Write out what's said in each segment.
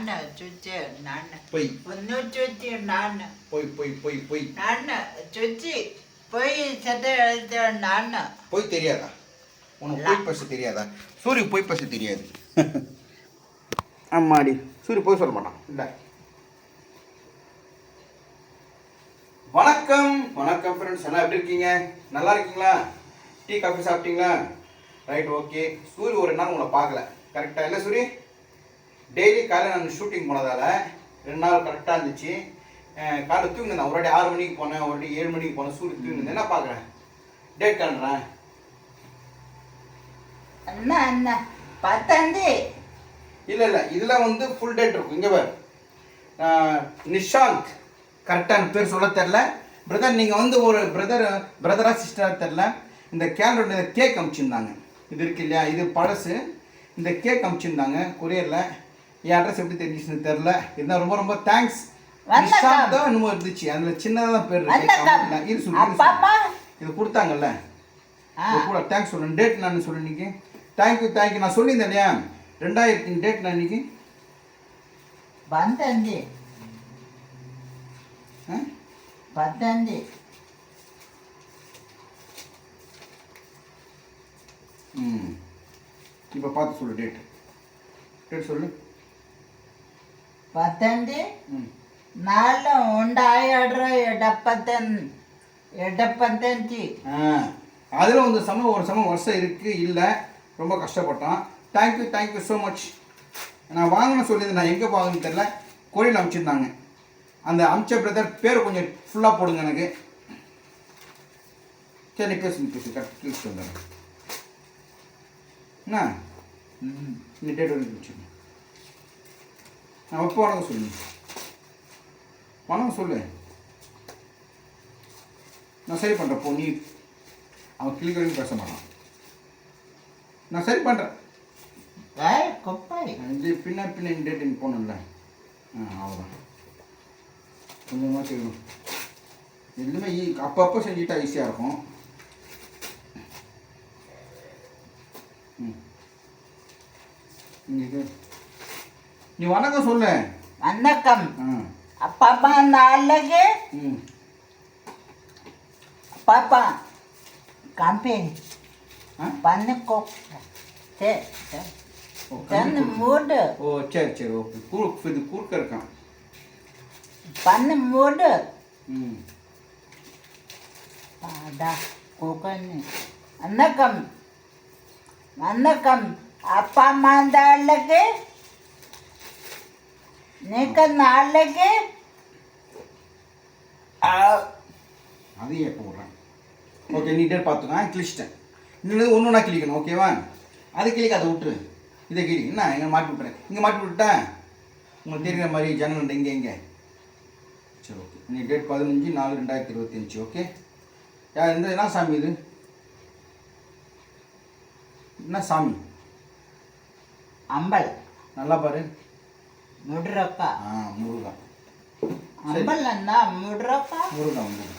நான் சுச்சி நான் பொய் ஒன்னு சுச்சி நான் பொய் பொய் பொய் பொய் நான் சுச்சி போய் சட்டை எழுத நான் பொய் தெரியாதா உனக்கு பொய் பேச தெரியாதா சூரிய பொய் பேச தெரியாது ஆமாடி சூரிய பொய் சொல்ல மாட்டான் இல்லை வணக்கம். வணக்கம் ஃப்ரெண்ட்ஸ் எல்லாம் எப்படி இருக்கீங்க? நல்லா இருக்கீங்களா? டீ காஃபி சாப்பிட்டீங்களா? ரைட் ஓகே சூரி ஒரு நாள் உங்களை பார்க்கல. கரெக்டாக இல்லை சூரி? டெய்லி காலையில் நான் ஷூட்டிங் போனதால ரெண்டு நாள் கரெக்டாக இருந்துச்சு. காலைல தூங்கினேன். ஒரு வாட்டி ஆறு மணிக்கு போனேன். ஒரு வாட்டி ஏழு மணிக்கு போனேன். சூரிய தூங்கினேன். என்ன பார்க்குறேன்? டேட் காண்றேன். அண்ணா அண்ணா பத்தாந்தி. இல்லை இல்லை. இதில் வந்து ஃபுல் டேட் இருக்கும். இங்கே பாரு. நிஷாந்த். கரெக்டான பேர் சொல்ல தெரில பிரதர் நீங்கள் வந்து ஒரு பிரதர் பிரதரா சிஸ்டரா தெரில இந்த கேலண்டர் இந்த கேக் அனுப்பிச்சிருந்தாங்க இது இருக்கு இல்லையா? இது பழசு. இந்த கேக் அனுப்பிச்சிருந்தாங்க கொரியரில். என் அட்ரஸ் எப்படி தெரிஞ்சிச்சுன்னு தெரில இருந்தால் ரொம்ப ரொம்ப தேங்க்ஸ் தான் என்னமோ இருந்துச்சு. அதில் சின்னதாக தான் பேர் இருக்கு. சொல்லு. இது கொடுத்தாங்கல்ல. கூட தேங்க்ஸ் சொல்லுங்க டேட் நான் சொல்லு இன்னைக்கு. தேங்க்யூ தேங்க்யூ நான் சொல்லியிருந்தேன் இல்லையா? ரெண்டாயிரத்தி டேட் நான் இன்னைக்கு. பத்தாந்தி ஆ? பத்தாந்தி ம். இப்போ பார்த்து சொல்லு டேட் டேட் சொல்லு. പത്തഞ്ച്? നാല് ഉണ്ടായിടറ് എടപ്പത്തഞ്ച്. എടപ്പത്തഞ്ച് அதில் வந்து சமம் ஒரு சமம் வருஷம் இருக்குது இல்லை ரொம்ப கஷ்டப்பட்டோம் தேங்க்யூ தேங்க்யூ ஸோ மச் நான் வாங்கின சொல்லியிருந்தேன் நான் எங்கே வாங்கன்னு தெரில கோழியில் அமுச்சிருந்தாங்க. அந்த அமிச்ச பிரதர் பேர் கொஞ்சம் ஃபுல்லாக போடுங்க எனக்கு. சரி பேசுங்க பேசுங்க கரெக்ட் என்ன? இந்த டேட் வந்து நான் அப்போ வணங்க சொல்லு. வணங்க சொல்லு. நான் சரி பண்ணுறேன் போ. நீ அவன் கிளிக்கடின்னு பேச மாட்டான். நான் சரி பண்ணுறேன் இது பின்ன பின்ன டேட்டிங் போகணும்ல. ஆ அவ்வளோதான் கொஞ்சமாக செய்யணும் எதுவுமே ஈ அப்பப்போ செஞ்சுட்டா ஈஸியாக இருக்கும். ம். இங்கே நீ வணக்கம் சொல்லு. வணக்கம். ஆ. அப்பா நாளைக்கு பாப்பா கம்பெனி. ஆ? பன்னுக்கோ சரி சரி தன்னு மூடு. ஓ சரி சரி ஓகே. கூறு இது கூர்க்க இருக்கான். பன்னு மூடு. ம். பாடா கோகனி. வணக்கம். வணக்கம். அப்பா அம்மா நாளைக்கு நீக்க நாளைக்கு? அதையும் எப்போ விட்றேன் ஓகே நீ டேட் பார்த்துக்கோ கிளிச்சிட்டேன் இன்னும் ஒன்று ஒன்றா கிளிக்கணும் ஓகேவா அது கிளிக்க அதை விட்டுரு. இதை கிளி என்ன? எங்கே மாட்டி விட்டுறேன். இங்கே மாட்டி விட்டுட்டேன். உங்களுக்கு தெரியுற மாதிரி ஜன்னல் இங்கே இங்கே. சரி ஓகே நீ டேட் பதினஞ்சு நாலு ரெண்டாயிரத்தி இருபத்தஞ்சு ஓகே யார் இந்த என்ன சாமி இது? என்ன சாமி? அம்பல். நல்லா பாரு. முடுறப்ப. ஆ முருகா அம்பல் அண்ணா முடுறப்ப. முருகா முருகா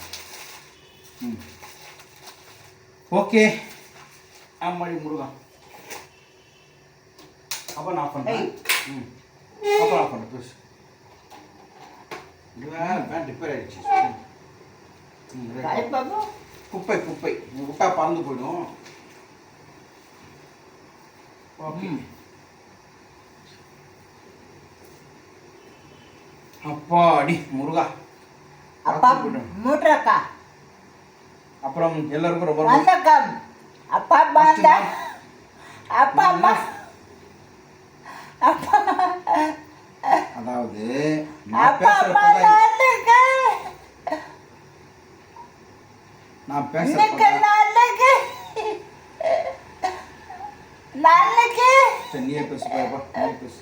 ம். ஓகே. ஆமாடி முருகா அப்போ நான் பண்ணுறேன் ம். அப்போ ஆஃப் பண்ணுறேன் ப்ளீஸ் பேண்ட் ரிப்பேர் ஆகிடுச்சு குப்பை குப்பை. விட்டா பறந்து போயிடும். ஓகே. ம். அப்பாடி முருகா. அப்பா. முடுறக்கா அப்புறம் எல்லாருக்கும் ரொம்ப வணக்கம். அப்பா பாந்தா அப்பா அம்மா. அப்பா அதாவது நான் அப்பா அம்மா நான் பேசுறப்ப நாளைக்கு நீயே பேசு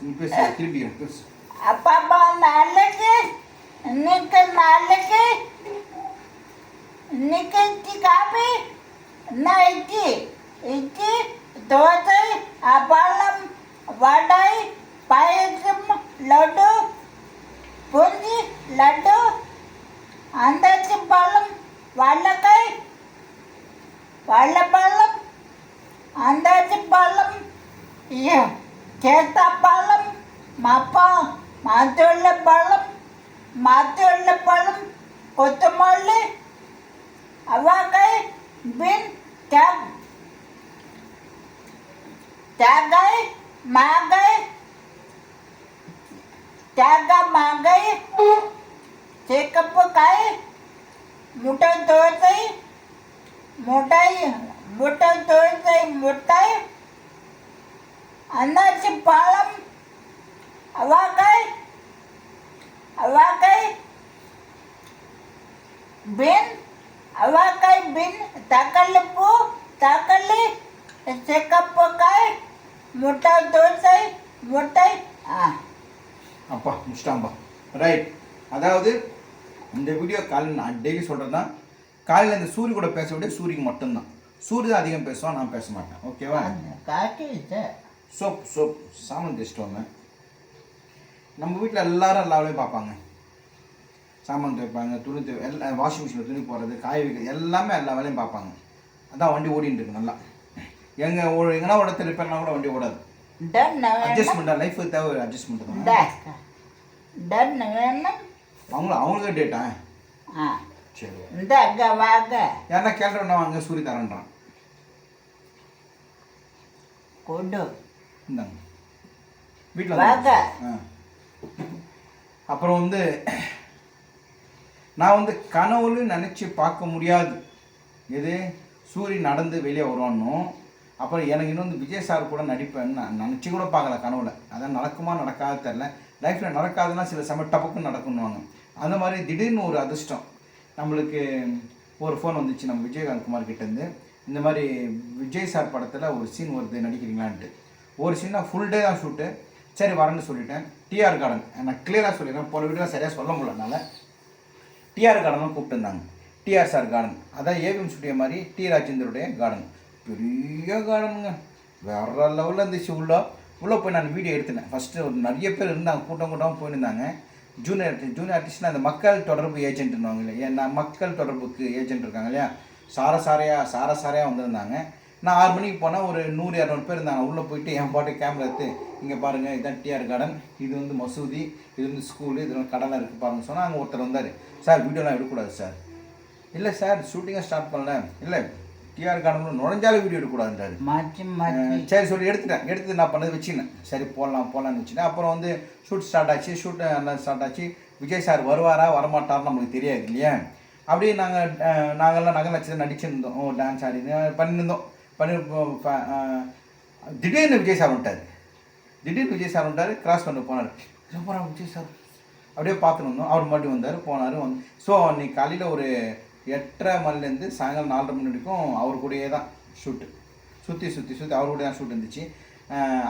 நீ பேசு நான் திரும்பி பேசு. அப்பா அம்மா நாளைக்கு இன்னைக்கு நாளைக்கு இன்னைக்கு காபி நைட்டி இட்லி தோசை அப்பளம் வடை பாயசம் லட்டு பூந்தி லட்டு அந்தாச்சி பழம் வாழைக்காய் வாழைப்பழம் அந்தாச்சி பழம் சேத்தா பழம் மப்பம் மாத்துள்ள பழம் மாத்துள்ள பழம் கொத்தமல்லி அவக்காய் பீன் தேங் தேங்காய் மாங்காய் தேங்காய் மாங்காய் சேக்கப்புக்காய் முட்டை தோசை முட்டாய் முட்டை தோசை முட்டாய் அன்னாச்சி பழம் அவாக்காய் அவாக்காய் பீன் அவாக்காய் பீன் தக்காளி பூ தக்காளி செக்கப்புக்காய் முட்டை தோசை முட்டை ஆ. அப்பா முடிச்சிட்டாம்பா ரைட் அதாவது இந்த வீடியோ காலையில் நான் டெய்லி சொல்கிறது தான் காலையில் இந்த சூரிய கூட பேச விட சூரியக்கு மட்டும்தான். சூரிய தான் அதிகம் பேசுவான் நான் பேச மாட்டேன். ஓகேவா காட்டி சோப் சோப் சாமான் தேய்ச்சிட்டு வந்தேன் நம்ம வீட்டில் எல்லாரும் எல்லா வேலையும் பார்ப்பாங்க. சாமான் துவைப்பாங்க துணி துவை எல்லா வாஷிங் மிஷினில் துணி போடுறது காய வைக்கிறது எல்லாமே எல்லா வேலையும் பார்ப்பாங்க. அதான் வண்டி ஓடிட்டு இருக்கு நல்லா. எங்கே ஒரு எங்கன்னா ஓட ரிப்பேர்னா கூட வண்டி ஓடாது. அட்ஜஸ்ட்மெண்ட்டாக லைஃபுக்கு தேவை ஒரு அட்ஜஸ்ட்மெண்ட் தான். அவங்களும் அவங்களுக்கு டேட்டா ஆ. சரி. இந்த அங்க வாங்க கேள்றா வாங்க சூரிய தரேன்றான். கொடு. இந்தாங்க. வீட்டில் வாங்க. ஆ. அப்புறம் வந்து நான் வந்து கனவுல நினச்சி பார்க்க முடியாது. எது? சூரியன் நடந்து வெளியே வருவானும் அப்புறம் எனக்கு இன்னும் வந்து விஜய் சார் கூட நடிப்பேன்னு நான் நினச்சி கூட பார்க்கல கனவுல. அதான் நடக்குமா நடக்காது தெரில லைஃப்பில் நடக்காதுன்னா சில சமயம் டப்புக்குன்னு நடக்கணுவாங்க அந்த மாதிரி திடீர்னு ஒரு அதிர்ஷ்டம். நம்மளுக்கு ஒரு ஃபோன் வந்துச்சு நம்ம விஜயகாந்த் குமார் கிட்டேருந்து. இந்த மாதிரி விஜய் சார் படத்தில் ஒரு சீன் வருது நடிக்கிறீங்களான்ட்டு. ஒரு சீனா ஃபுல் டே தான் ஷூட்டு சரி வரேன்னு சொல்லிட்டேன். டிஆர் கார்டன் நான் கிளியராக சொல்லிடுறேன். போன வீடியோ சரியாக சொல்ல முடியலனால டிஆர் கார்டனும் கூப்பிட்டுருந்தாங்க டிஆர் சார் கார்டன் அதான் ஏவிஎம் ஸ்டுடியோ மாதிரி டி ராஜேந்தருடைய கார்டன் பெரிய கார்டனுங்க வேற லெவலில் இருந்துச்சு உள்ளே. உள்ளே போய் நான் வீடியோ எடுத்தினேன். ஃபஸ்ட்டு ஒரு நிறைய பேர் இருந்தாங்க. கூட்டம் கூட்டமாக போயிருந்தாங்க. ஜூனியர் ஆர்டிஸ்ட் ஜூனியர் ஆர்டிஸ்ட்னா அந்த மக்கள் தொடர்பு ஏஜென்ட்னுவாங்க இல்லையா? ஏன்னா மக்கள் தொடர்புக்கு ஏஜென்ட் இருக்காங்க இல்லையா? சார சாரையாக சார சாரையாக வந்திருந்தாங்க. நான் ஆறு மணிக்கு போனால் ஒரு நூறு இரநூறு பேர் இருந்தாங்க. உள்ளே போயிட்டு என் பாட்டு கேமரா எடுத்து இங்கே பாருங்கள் இதுதான் டிஆர் கார்டன் இது வந்து மசூதி இது வந்து ஸ்கூலு இது வந்து கடலாம் இருக்குது பாருங்க. சொன்னால் அங்கே ஒருத்தர் வந்தார். சார் வீடியோலாம் எடுக்கக்கூடாது சார். இல்லை சார் ஷூட்டிங்கை ஸ்டார்ட் பண்ணல. இல்லை டிஆர் கார்டன் நுழைஞ்சாலும் வீடியோ எடுக்கக்கூடாதுன்றாரு. சரி சொல்லி எடுத்துட்டேன். எடுத்து நான் பண்ணது வச்சுக்கினேன். சரி போடலாம் போடலாம்னு வச்சுட்டேன். அப்புறம் வந்து ஷூட் ஸ்டார்ட் ஆச்சு. ஷூட் ஸ்டார்ட் ஆச்சு. விஜய் சார் வருவாரா வரமாட்டார்னு நம்மளுக்கு தெரியாது இல்லையா? அப்படியே நாங்கள் நாங்கள்லாம் நகை நடிச்சிருந்தோம். ஓ டான்ஸ் ஆடி பண்ணியிருந்தோம் பண்ணி திடீர்னு விஜய் சார் வந்துட்டார். திடீர்னு விஜய் சார் வந்துட்டார் கிராஸ் பண்ண போனார். சூப்பராக விஜய் சார் அப்படியே பார்த்துட்டு வந்தோம். அவர் மறுபடியும் வந்தார் போனார் வந்து. ஸோ அன்னைக்கு காலையில் ஒரு எட்டரை மணிலேருந்து சாயங்காலம் நாலரை மணி வரைக்கும் அவர் கூடயே தான் ஷூட்டு சுற்றி சுற்றி சுற்றி அவர் கூட தான் ஷூட் இருந்துச்சு.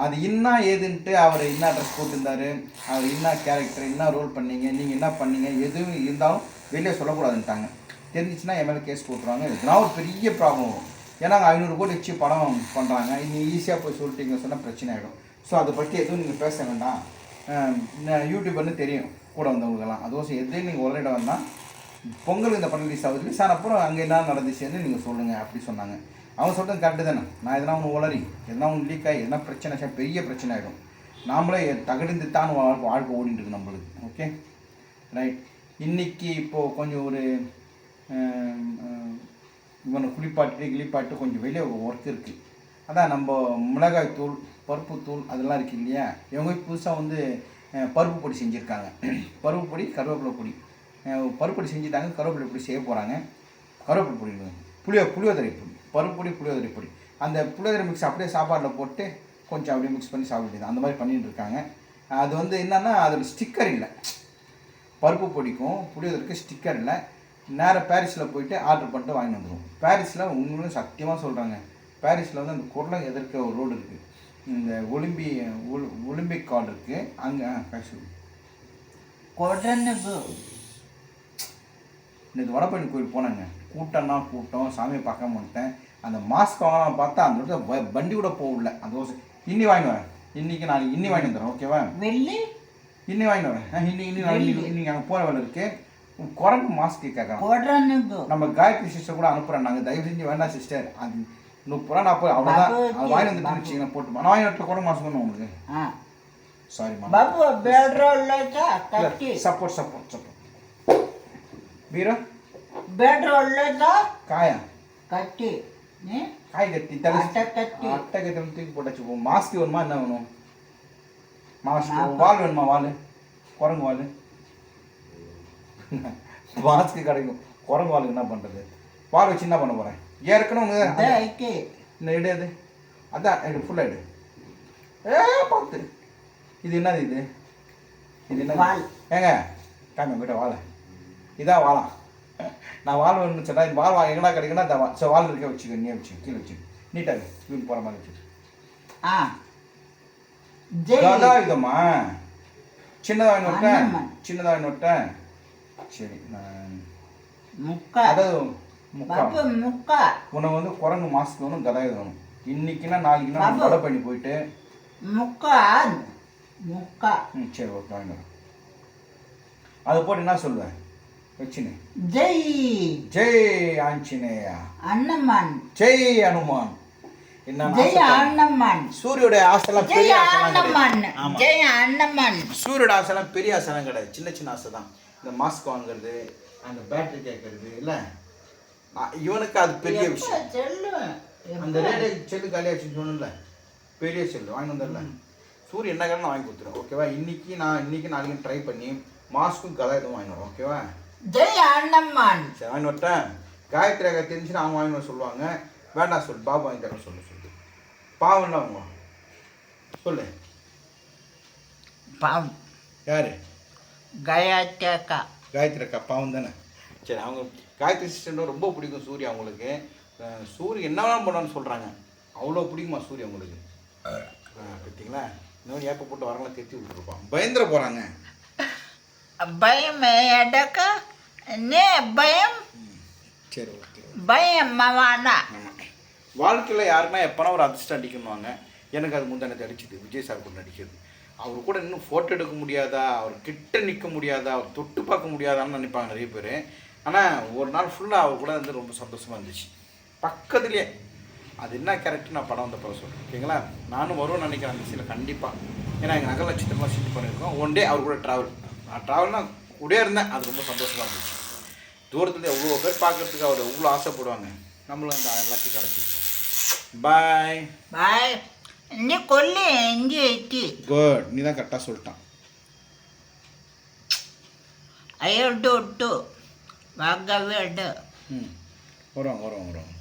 அது என்ன ஏதுன்ட்டு அவர் என்ன ட்ரெஸ் போட்டிருந்தாரு அவர் என்ன கேரக்டர் என்ன ரோல் பண்ணீங்க நீங்கள் என்ன பண்ணீங்க எதுவும் இருந்தாலும் வெளியே சொல்லக்கூடாதுன்ட்டாங்க. தெரிஞ்சிச்சுன்னா என் மேலே கேஸ் போட்டுருவாங்க. இதெல்லாம் ஒரு பெரிய ப்ராப்ளம் வரும். ஏன்னா அங்கே ஐநூறு கோடி வச்சு படம் பண்ணுறாங்க நீங்கள் ஈஸியாக போய் சொல்லிட்டீங்க சொன்னால் பிரச்சனை ஆகிடும் ஸோ அதை பற்றி எதுவும் நீங்கள் பேச வேண்டாம். அஹ் யூடியூபர்னு தெரியும் கூட வந்தவங்களுக்கெல்லாம். அதுவும் எதையும் நீங்கள் உரையிட வேண்டாம் பொங்கல் இந்த படம் ரிலீஸ் ஆகுது ரிலீஸ் அப்புறம் அங்கே என்ன நடந்துச்சுன்னு நீங்கள் சொல்லுங்கள் அப்படி சொன்னாங்க. அவங்க சொல்கிறது கரெக்டு தானே. நான் எதனா ஒன்று உளறி எதனா ஒன்று லீக் ஆகி எதனா பிரச்சனை பெரிய பிரச்சனை ஆகிடும் நாமளே தகடிந்து தான் வாழ்க்கை வாழ்க்கை ஓடிட்டு இருக்கு நம்மளுக்கு. ஓகே ரைட் இன்றைக்கி இப்போது கொஞ்சம் ஒரு இவனை குளிப்பாட்டு கிளிப்பாட்டு கொஞ்சம் வெளியே ஒர்க் இருக்குது அதான் நம்ம மிளகாய் தூள் பருப்பு தூள் அதெல்லாம் இருக்குது இல்லையா? இவங்க புதுசாக வந்து பருப்பு பொடி செஞ்சுருக்காங்க. பருப்பு பொடி கருவேப்பிலை பொடி. பருப்பு பொடி செஞ்சுட்டாங்க கருவேப்பிலை பொடி செய்ய போகிறாங்க கருவேப்பிலை பொடி புளியோ புளியோதரை பொடி. பருப்பு பொடி புளியோதரை பொடி. அந்த புளியோதரை மிக்ஸ் அப்படியே சாப்பாட்டில் போட்டு கொஞ்சம் அப்படியே மிக்ஸ் பண்ணி சாப்பிட வேண்டியது. அந்த மாதிரி பண்ணிட்டு இருக்காங்க. அது வந்து என்னன்னா அதோட ஸ்டிக்கர் இல்லை. பருப்பு பொடிக்கும் புளியோதரைக்கும் ஸ்டிக்கர் இல்லை. நேராக பாரிஸில் போயிட்டு ஆர்டர் பண்ணிட்டு வாங்கிட்டு வந்துடுவோம் பாரிஸில் உண்மையிலும் சத்தியமாக சொல்கிறாங்க பாரிஸில் வந்து அந்த குரலை எதிர்க்க ஒரு ரோடு இருக்குது இந்த ஒலிம்பி ஒலி- ஒலிம்பிக் கார்டு இருக்குது அங்கே நேற்று வடபழனி கோயில் போனாங்க. கூட்டம்னா கூட்டம் சாமியை பார்க்க மாட்டேன். அந்த மாஸ்க் வாங்கலாம் பார்த்தா அந்த இடத்துல வண்டி கூட போகல அந்த தோசை. இன்னி வாங்கிட்டு வரேன். இன்னைக்கு நாளைக்கு இன்னி வாங்கிட்டு வந்துடுறேன் ஓகேவா இன்னி வாங்கிட்டு வரேன். ஆ, இன்னி இன்னி நாளைக்கு இன்னைக்கு அங்கே போகிற வேலை இருக்குது குரங்கு மாஸ்க்கு கேட்கறேன் நம்ம காயத்ரி சிஸ்டர் கூட அனுப்புறேன். நாங்கள் தயவு செஞ்சு வேண்டாம் சிஸ்டர் அது முப்பது நாற்பது அவ்வளோதான் அது வாயில் வந்துட்டு வச்சுக்கணும் போட்டு நான் வாயில் குரங்கு மாஸ்க் பண்ணுவோம் உங்களுக்கு? Sorry Babu support support support support காயா? మీరు బెడ్రోళ్ళతో కాయ కట్టి కాయ కట్టి తలసి అట్టకి తలకి పొట్టచ్చు మాస్క్ என்ன అన్నావును మాస్క్ వాళ్ళు వేణుమా వాళ్ళు குரங்கு వాళ్ళు மாஸ்க்கு கிடைக்கும் குரங்கு வால் என்ன பண்ணுறது வால் வச்சு என்ன பண்ண போகிறேன் ஏற்கனவே இந்த எடு அது அதான் எடு ஃபுல்லாக எடு. ஏ பார்த்து. இது என்னது இது? இது என்ன. ஏங்க காமி கிட்ட வாழ இதான் வாழாம் நான் வாழ் வேணும்னு சொன்னா இந்த வாழ் எங்கடா கிடைக்குன்னா இந்த வா சரி வாழ் இருக்க வச்சுக்க நீ வச்சு கீழே வச்சு நீட்டாக வீடு போகிற மாதிரி வச்சு ஆ. கதா இதம்மா. சின்னதாக. சின்னதாக விட்டேன் சரி முக்கா. அதாவது முக்கா. முக்கா. உனக்கு வந்து குரங்கு மாஸ்க் வேணும் கதாயுதம். வேணும் இன்னைக்குன்னா நாளைக்குன்னா. கொடை பண்ணி போயிட்டு. முக்கா. முக்கா. ம் சரி ஓகே வாங்க அது போட்டு என்ன சொல்லுவேன்? வச்சுனே. ஜெய். ஜெய் ஆஞ்சநேயா. அண்ணம்மன் ஜெய் அனுமான். ஜெய் அண்ணம்மன். சூரியோட ஆசைலாம் பெரிய அண்ணம்மன். ஜெய் அண்ணம்மன். சூரியோட ஆசைலாம் பெரிய ஆசைலாம் கிடையாது. சின்ன சின்ன ஆசை தான் இந்த மாஸ்க் வாங்குறது அந்த பேட்டரி கேட்கறது இல்ல? இவனுக்கு அது பெரிய விஷயம். அந்த ரேடியோ செல்லு காலியாச்சுன்னு சொன்னல பெரிய செல்லு. வாங்கி வந்தல சூரிய என்ன காரணம் வாங்கி கொடுத்துருவேன் ஓகேவா இன்னைக்கு நான் இன்னைக்கு நாளைக்கு ட்ரை பண்ணி மாஸ்க்கும் கதை எதுவும் வாங்கி வரேன். ஓகேவா ஜெய் அண்ணம்மன். சரி வாங்கி வரட்டேன். காயத்ரி அக்கா தெரிஞ்சுன்னா அவங்க வாங்கி வர சொல்லுவாங்க. வேண்டாம் சொல்லு பாபு வாங்கி தர சொல்லு. பாவம்னா அவங்க சொல்லு. பாவம். யார்? காயத்ரி அக்கா காயத்ரி அக்கா பாவம் தானே? சரி அவங்க காயத்ரி சிஸ்டர் ரொம்ப பிடிக்கும் சூர்யா அவங்களுக்கு. சூரிய என்ன வேணாலும் பண்ணான்னு சொல்கிறாங்க அவ்வளோ பிடிக்குமா சூரிய அவங்களுக்கு? பார்த்தீங்களா இன்னும் ஏப்ப போட்டு வரலாம் தெத்தி விட்டுருப்பான் பயந்துட போகிறாங்க பயம் எடக்கா நே பயம். சரி ஓகே. பயம் மவானா. வாழ்க்கையில் யாருன்னா எப்போனா ஒரு அதிர்ஷ்டம் அடிக்கணுவாங்க எனக்கு அது முந்தானது அடிச்சுது விஜய் சார் கூட நடிக்கிறது. அவர் கூட இன்னும் ஃபோட்டோ எடுக்க முடியாதா? அவர் கிட்ட நிற்க முடியாதா? அவர் தொட்டு பார்க்க முடியாதான்னு நினைப்பாங்க நிறைய பேர். ஆனால் ஒரு நாள் ஃபுல்லாக அவர் கூட வந்து ரொம்ப சந்தோஷமாக இருந்துச்சு. பக்கத்துலேயே அது என்ன கேரக்டர் நான் படம் வந்த பிறகு சொல்கிறேன் ஓகேங்களா நானும் வருவோம்னு நினைக்கிறேன் அந்த சீனில் கண்டிப்பாக ஏன்னா எங்கள் நகை லட்சத்தெல்லாம் சீட் பண்ணியிருக்கோம். ஒன் டே அவர் கூட ட்ராவல் நான் ட்ராவல்னா கூடயே இருந்தேன். அது ரொம்ப சந்தோஷமாக இருந்துச்சு. தூரத்துலேருந்து எவ்வளோ பேர் பார்க்குறதுக்கு அவர் எவ்வளோ ஆசைப்படுவாங்க. நம்மளும் அந்த எல்லாத்தையும் கிடச்சிருக்கோம் பாய் பாய் நீ கொல்லு எங்கே எட்டி குட் நீ தான் கரெக்டாக சொல்லிட்டான் ஐயோ டோ டோ வாங்கவே ம் வரும் வரும் வரும்